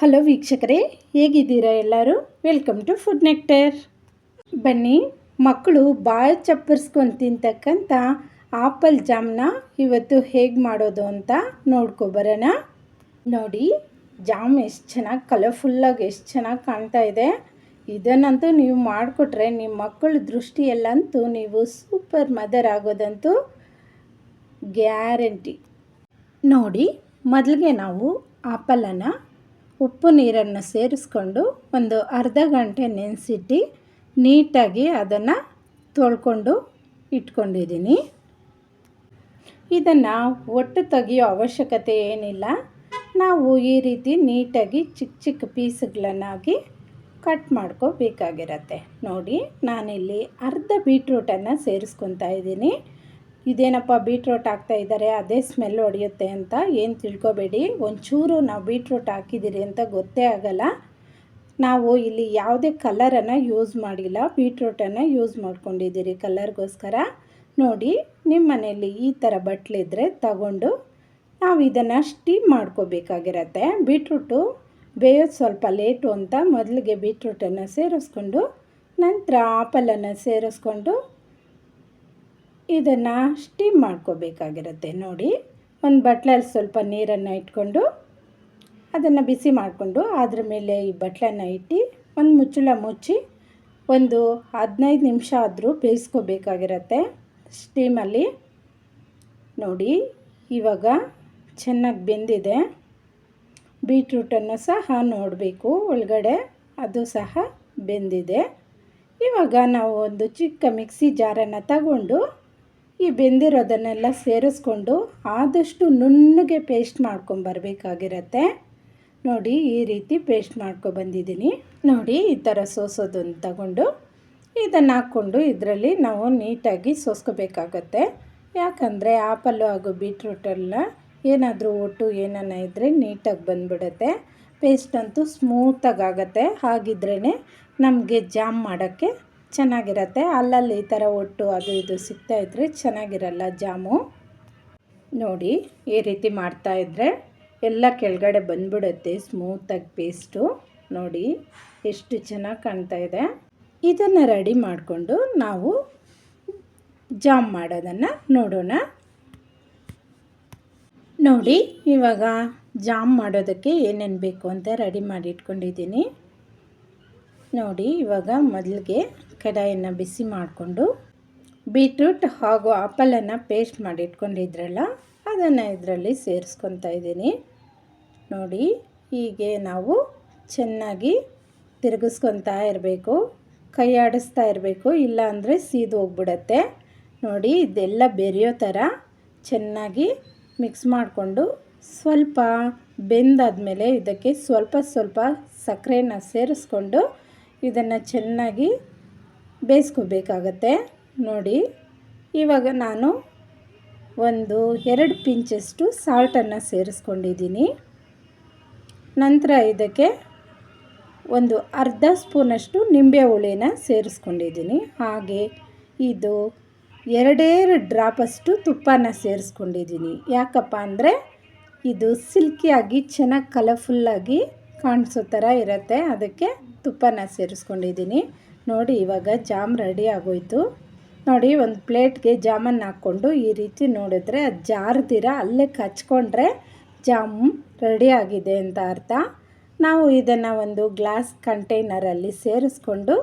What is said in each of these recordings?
Hello ವೀಕ್ಷಕರೇ, ಹೇಗಿದ್ದೀರಾ ಎಲ್ಲರೂ? ವೆಲ್ಕಮ್ ಟು ಫುಡ್ ನೆಕ್ಟರ್ ಬನ್ನಿ, ಮಕ್ಕಳು ಬಾಯ ಚಪ್ಪರ್ಸ್ಕೊಂಡು ತಿಂತಕ್ಕಂಥ ಆಪಲ್ ಜಾಮ್ನ ಇವತ್ತು ಹೇಗೆ ಮಾಡೋದು ಅಂತ ನೋಡ್ಕೊಬರೋಣ ನೋಡಿ, ಜಾಮ್ ಎಷ್ಟು ಚೆನ್ನಾಗಿ ಕಲರ್ಫುಲ್ಲಾಗಿ ಎಷ್ಟು ಚೆನ್ನಾಗಿ ಕಾಣ್ತಾ ಇದೆ. ಇದನ್ನಂತೂ ನೀವು ಮಾಡಿಕೊಟ್ರೆ ನಿಮ್ಮ ಮಕ್ಕಳ ದೃಷ್ಟಿಯಲ್ಲಂತೂ ನೀವು ಸೂಪರ್ ಮದರ್ ಆಗೋದಂತೂ ಗ್ಯಾರಂಟಿ. ನೋಡಿ, ಮೊದಲಿಗೆ ನಾವು ಆಪಲನ್ನು ಉಪ್ಪು ನೀರನ್ನು ಸೇರಿಸ್ಕೊಂಡು ಒಂದು ಅರ್ಧ ಗಂಟೆ ನೆನೆಸಿಟ್ಟು ನೀಟಾಗಿ ಅದನ್ನು ತೊಳ್ಕೊಂಡು ಇಟ್ಕೊಂಡಿದ್ದೀನಿ. ಇದನ್ನು ಒಟ್ಟು ತೆಗೆಯೋ ಅವಶ್ಯಕತೆ ಏನಿಲ್ಲ. ನಾವು ಈ ರೀತಿ ನೀಟಾಗಿ ಚಿಕ್ಕ ಚಿಕ್ಕ ಪೀಸ್ಗಳನ್ನಾಗಿ ಕಟ್ ಮಾಡ್ಕೋಬೇಕಾಗಿರತ್ತೆ. ನೋಡಿ, ನಾನಿಲ್ಲಿ ಅರ್ಧ ಬೀಟ್ರೂಟನ್ನು ಸೇರಿಸ್ಕೊತಾ ಇದ್ದೀನಿ. ಇದೇನಪ್ಪ ಬೀಟ್ರೋಟ್ ಹಾಕ್ತಾ ಇದ್ದಾರೆ, ಅದೇ ಸ್ಮೆಲ್ ಹೊಡೆಯುತ್ತೆ ಅಂತ ಏನು ತಿಳ್ಕೊಬೇಡಿ. ಒಂಚೂರು ನಾವು ಬೀಟ್ರೋಟ್ ಹಾಕಿದ್ದೀರಿ ಅಂತ ಗೊತ್ತೇ ಆಗಲ್ಲ. ನಾವು ಇಲ್ಲಿ ಯಾವುದೇ ಕಲರನ್ನು ಯೂಸ್ ಮಾಡಿಲ್ಲ ಬೀಟ್ರೋಟನ್ನು ಯೂಸ್ ಮಾಡ್ಕೊಂಡಿದ್ದೀರಿ ಕಲರ್ಗೋಸ್ಕರ ನೋಡಿ ನಿಮ್ಮ ಮನೆಯಲ್ಲಿ ಈ ಥರ ಬಟ್ಲಿದ್ರೆ ತಗೊಂಡು ನಾವು ಇದನ್ನು ಸ್ಟೀಮ್ ಮಾಡ್ಕೋಬೇಕಾಗಿರತ್ತೆ. ಬೀಟ್ರೂಟು ಬೇಯೋದು ಸ್ವಲ್ಪ ಲೇಟು ಅಂತ ಮೊದಲಿಗೆ ಬೀಟ್ರೂಟನ್ನು ಸೇರಿಸ್ಕೊಂಡು ನಂತರ ಆಪಲನ್ನು ಸೇರಿಸ್ಕೊಂಡು ಇದನ್ನು ಸ್ಟೀಮ್ ಮಾಡ್ಕೋಬೇಕಾಗಿರುತ್ತೆ. ನೋಡಿ, ಒಂದು ಬಟ್ಲಲ್ಲಿ ಸ್ವಲ್ಪ ನೀರನ್ನು ಇಟ್ಕೊಂಡು, ಅದನ್ನು ಬಿಸಿ ಮಾಡಿಕೊಂಡು ಅದ್ರ ಮೇಲೆ ಈ ಬಟ್ಲನ್ನು ಇಟ್ಟು ಒಂದು ಮುಚ್ಚಳ ಮುಚ್ಚಿ ಒಂದು ಹದಿನೈದು ನಿಮಿಷ ಆದರೂ ಬೇಯಿಸ್ಕೋಬೇಕಾಗಿರತ್ತೆ ಸ್ಟೀಮಲ್ಲಿ ನೋಡಿ, ಇವಾಗ ಚೆನ್ನಾಗಿ ಬೆಂದಿದೆ. ಬೀಟ್ರೂಟನ್ನು ಸಹ ನೋಡಬೇಕು. ಒಳಗಡೆ ಅದು ಸಹ ಬೆಂದಿದೆ. ಇವಾಗ ನಾವು ಒಂದು ಚಿಕ್ಕ ಮಿಕ್ಸಿ ಜಾರನ್ನು ತಗೊಂಡು ಈ ಬೆಂದಿರೋದನ್ನೆಲ್ಲ ಸೇರಿಸ್ಕೊಂಡು ಆದಷ್ಟು ನುಣ್ಣಗೆ ಪೇಸ್ಟ್ ಮಾಡ್ಕೊಂಬರ್ಬೇಕಾಗಿರತ್ತೆ ನೋಡಿ, ಈ ರೀತಿ ಪೇಸ್ಟ್ ಮಾಡ್ಕೊಬಂದಿದ್ದೀನಿ ನೋಡಿ, ಈ ಥರ ಸೋಸೋದನ್ನು ತಗೊಂಡು ಇದನ್ನು ಹಾಕ್ಕೊಂಡು ಇದರಲ್ಲಿ ನಾವು ನೀಟಾಗಿ ಸೋಸ್ಕೋಬೇಕಾಗತ್ತೆ. ಯಾಕಂದರೆ ಆಪಲ್ಲು ಹಾಗೂ ಬೀಟ್ರೂಟೆಲ್ಲ ಏನಾದರೂ ಒಟ್ಟು ಏನನ್ನ ಇದ್ದರೆ ನೀಟಾಗಿ ಬಂದುಬಿಡುತ್ತೆ. ಪೇಸ್ಟ್ ಅಂತೂ ಸ್ಮೂತಾಗಿ ಆಗುತ್ತೆ. ಹಾಗಿದ್ರೇ ನಮಗೆ ಜಾಮ್ ಮಾಡೋಕ್ಕೆ ಚೆನ್ನಾಗಿರತ್ತೆ. ಅಲ್ಲಲ್ಲಿ ಈ ಥರ ಒಟ್ಟು ಅದು ಇದು ಸಿಗ್ತಾ ಇದ್ದರೆ ಚೆನ್ನಾಗಿರಲ್ಲ ಜಾಮು. ನೋಡಿ, ಈ ರೀತಿ ಮಾಡ್ತಾಯಿದ್ರೆ ಎಲ್ಲ ಕೆಳಗಡೆ ಬಂದ್ಬಿಡುತ್ತೆ ಸ್ಮೂತಾಗಿ ಪೇಸ್ಟು ನೋಡಿ, ಎಷ್ಟು ಚೆನ್ನಾಗಿ ಕಾಣ್ತಾ ಇದೆ. ಇದನ್ನು ರೆಡಿ ಮಾಡಿಕೊಂಡು ನಾವು ಜಾಮ್ ಮಾಡೋದನ್ನು ನೋಡೋಣ. ನೋಡಿ, ಇವಾಗ ಜಾಮ್ ಮಾಡೋದಕ್ಕೆ ಏನೇನು ಬೇಕು ಅಂತ ರೆಡಿ ಮಾಡಿ ಇಟ್ಕೊಂಡಿದ್ದೀನಿ. ನೋಡಿ, ಇವಾಗ ಮೊದಲಿಗೆ ಕಡಾಯನ್ನು ಬಿಸಿ ಮಾಡಿಕೊಂಡು ಬೀಟ್ರೂಟ್ ಹಾಗೂ ಆಪಲನ್ನು ಪೇಸ್ಟ್ ಮಾಡಿ ಇಟ್ಕೊಂಡಿದ್ರಲ್ಲ, ಅದನ್ನು ಇದರಲ್ಲಿ ಸೇರಿಸ್ಕೊತಾ ಇದ್ದೀನಿ. ನೋಡಿ, ಹೀಗೆ ನಾವು ಚೆನ್ನಾಗಿ ತಿರುಗಿಸ್ಕೊತಾ ಇರಬೇಕು. ಕೈ ಆಡಿಸ್ತಾ ಇರಬೇಕು ಇಲ್ಲ ಅಂದರೆ ಸೀದು ಹೋಗ್ಬಿಡತ್ತೆ. ನೋಡಿ, ಇದೆಲ್ಲ ಬೆರೆಯೋ ಥರ ಚೆನ್ನಾಗಿ ಮಿಕ್ಸ್ ಮಾಡಿಕೊಂಡು ಸ್ವಲ್ಪ ಬೆಂದಾದಮೇಲೆ ಇದಕ್ಕೆ ಸ್ವಲ್ಪ ಸ್ವಲ್ಪ ಸಕ್ಕರೆನ ಸೇರಿಸ್ಕೊಂಡು ಇದನ್ನು ಚೆನ್ನಾಗಿ ಬೇಯಿಸ್ಕೋಬೇಕಾಗತ್ತೆ. ನೋಡಿ, ಇವಾಗ ನಾನು ಒಂದು ಎರಡು ಪಿಂಚಷ್ಟು ಸಾಲ್ಟನ್ನು ಸೇರಿಸ್ಕೊಂಡಿದ್ದೀನಿ. ನಂತರ ಇದಕ್ಕೆ ಒಂದು ಅರ್ಧ ಸ್ಪೂನಷ್ಟು ನಿಂಬೆ ಹುಳಿನ ಸೇರಿಸ್ಕೊಂಡಿದ್ದೀನಿ. ಹಾಗೆ ಇದು ಎರಡೆರಡು ಡ್ರಾಪಷ್ಟು ತುಪ್ಪನ ಸೇರಿಸ್ಕೊಂಡಿದ್ದೀನಿ. ಯಾಕಪ್ಪ ಅಂದರೆ ಇದು ಸಿಲ್ಕಿಯಾಗಿ ಚೆನ್ನಾಗಿ ಕಲರ್ಫುಲ್ಲಾಗಿ ಕಾಣಿಸೋ ಥರ ಇರುತ್ತೆ. ಅದಕ್ಕೆ ತುಪ್ಪನ ಸೇರಿಸ್ಕೊಂಡಿದ್ದೀನಿ. ನೋಡಿ, ಇವಾಗ ಜಾಮ್ ರೆಡಿ ಆಗೋಯ್ತು. ನೋಡಿ, ಒಂದು ಪ್ಲೇಟ್ಗೆ ಜಾಮನ್ನು ಹಾಕ್ಕೊಂಡು ಈ ರೀತಿ ನೋಡಿದ್ರೆ ಅದು ಜಾರ್ದಿರ ಅಲ್ಲೇ ಕಚ್ಕೊಂಡ್ರೆ ಜಾಮ್ ರೆಡಿ ಆಗಿದೆ ಅಂತ ಅರ್ಥ. ನಾವು ಇದನ್ನು ಒಂದು ಗ್ಲಾಸ್ ಕಂಟೈನರಲ್ಲಿ ಸೇರಿಸ್ಕೊಂಡು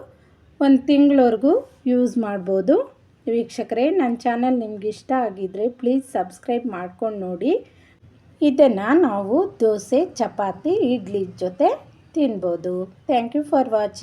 ಒಂದು ತಿಂಗಳವರೆಗೂ ಯೂಸ್ ಮಾಡ್ಬೋದು. ವೀಕ್ಷಕರೇ, ನನ್ನ ಚಾನಲ್ ನಿಮ್ಗೆ ಇಷ್ಟ ಆಗಿದ್ದರೆ ಪ್ಲೀಸ್ ಸಬ್ಸ್ಕ್ರೈಬ್ ಮಾಡ್ಕೊಂಡು ನೋಡಿ. ಇದನ್ನು ನಾವು ದೋಸೆ, ಚಪಾತಿ, ಇಡ್ಲಿ ಜೊತೆ ತಿನ್ಬೋದು. Thank you for watching.